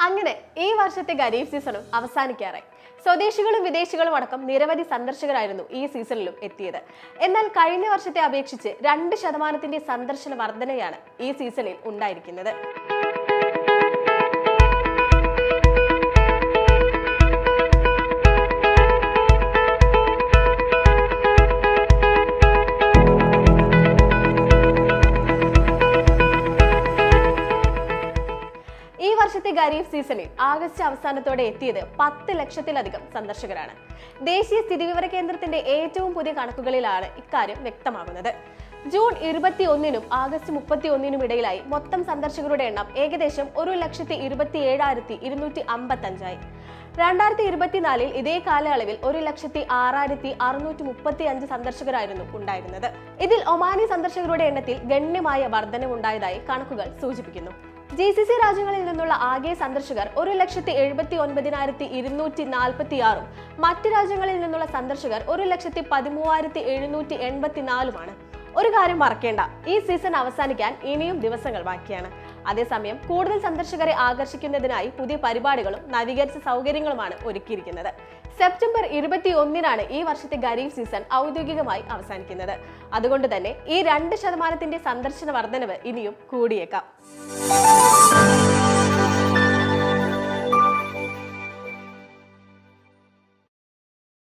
അങ്ങനെ ഈ വർഷത്തെ ഖരീഫ് സീസണും അവസാനിക്കാറായി. സ്വദേശികളും വിദേശികളും അടക്കം നിരവധി സന്ദർശകരായിരുന്നു ഈ സീസണിലും എത്തിയത്. എന്നാൽ കഴിഞ്ഞ വർഷത്തെ അപേക്ഷിച്ച് രണ്ട് ശതമാനത്തിന്റെ സന്ദർശന വർധനയാണ് ഈ സീസണിൽ ഉണ്ടായിരിക്കുന്നത്. വർഷത്തെ ഖരീഫ് സീസണിൽ ആഗസ്റ്റ് അവസാനത്തോടെ എത്തിയത് പത്ത് ലക്ഷത്തിലധികം സന്ദർശകരാണ്. ദേശീയ സ്ഥിതിവിവര കേന്ദ്രത്തിന്റെ ഏറ്റവും പുതിയ കണക്കുകളിലാണ് ഇക്കാര്യം വ്യക്തമാകുന്നത്. ജൂൺ ഇരുപത്തി ഒന്നിനും ആഗസ്റ്റ് മുപ്പത്തി ഒന്നിനും ഇടയിലായി മൊത്തം സന്ദർശകരുടെ എണ്ണം ഏകദേശം ഒരു ലക്ഷത്തി ഇരുപത്തി ഏഴായിരത്തി ഇരുന്നൂറ്റി അമ്പത്തി അഞ്ചായി രണ്ടായിരത്തി ഇരുപത്തിനാലിൽ ഇതേ കാലയളവിൽ ഒരു ലക്ഷത്തി ആറായിരത്തി അറുന്നൂറ്റി മുപ്പത്തി അഞ്ച് സന്ദർശകരായിരുന്നു ഉണ്ടായിരുന്നത്. ഇതിൽ ഒമാനി സന്ദർശകരുടെ എണ്ണത്തിൽ ഗണ്യമായ വർധനവുണ്ടായതായി കണക്കുകൾ സൂചിപ്പിക്കുന്നു. ജി സി സി രാജ്യങ്ങളിൽ നിന്നുള്ള ആകെ സന്ദർശകർ ഒരു ലക്ഷത്തി എഴുപത്തി ഒൻപതിനായിരത്തി ഇരുന്നൂറ്റി നാൽപ്പത്തി ആറും മറ്റ് രാജ്യങ്ങളിൽ നിന്നുള്ള സന്ദർശകർ ഒരു ലക്ഷത്തി പതിമൂവായിരത്തി എഴുന്നൂറ്റി എൺപത്തിനാലുമാണ് ഒരു കാര്യം മറക്കേണ്ട ഈ സീസൺ അവസാനിക്കാൻ ഇനിയും ദിവസങ്ങൾ ബാക്കിയാണ്. അതേസമയം കൂടുതൽ സന്ദർശകരെ ആകർഷിക്കുന്നതിനായി പുതിയ പരിപാടികളും നവീകരിച്ച സൗകര്യങ്ങളുമാണ് ഒരുക്കിയിരിക്കുന്നത്. സെപ്റ്റംബർ ഇരുപത്തി ഒന്നിനാണ് ഈ വർഷത്തെ ഖരീഫ് സീസൺ ഔദ്യോഗികമായി അവസാനിക്കുന്നത്. അതുകൊണ്ട് തന്നെ ഈ രണ്ട് ശതമാനത്തിന്റെ സന്ദർശന വർധനവ് ഇനിയും കൂടിയേക്കാം.